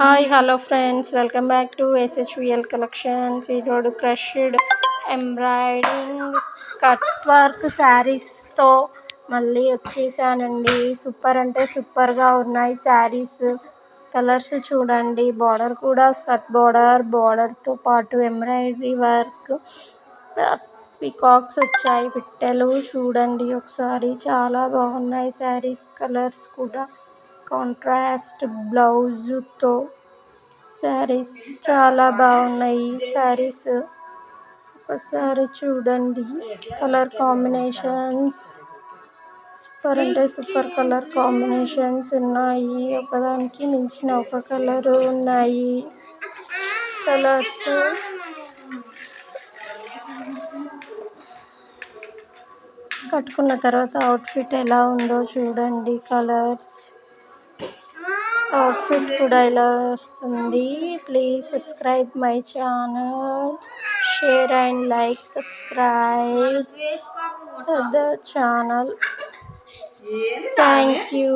Hi hello friends. Welcome back to SHVL collections ఈరోజు crushed embroidering cut work శారీస్తో మళ్ళీ వచ్చేసానండి. సూపర్ అంటే సూపర్గా ఉన్నాయి శారీస్. కలర్స్ చూడండి. బార్డర్ కూడా స్కట్ బార్డర్ బార్డర్తో పాటు ఎంబ్రాయిడరీ వర్క్. పికాక్స్ వచ్చాయి పిట్టెలు చూడండి ఒకసారి. చాలా బాగున్నాయి శారీస్ కలర్స్ కూడా. కాంట్రాస్ట్ బ్లౌజుతో శారీస్ చాలా బాగున్నాయి. శారీస్ ఒకసారి చూడండి. Colour combinations. సూపర్ అంటే సూపర్ కలర్ కాంబినేషన్స్ ఉన్నాయి. ఒకదానికి మించిన ఒక కలర్ ఉన్నాయి. కలర్స్ కట్టుకున్న తర్వాత అవుట్ఫిట్ ఎలా ఉందో చూడండి. కలర్స్ అవుట్ఫిట్ కూడా ఇలా వస్తుంది. Please subscribe my channel share and like subscribe the channel thank you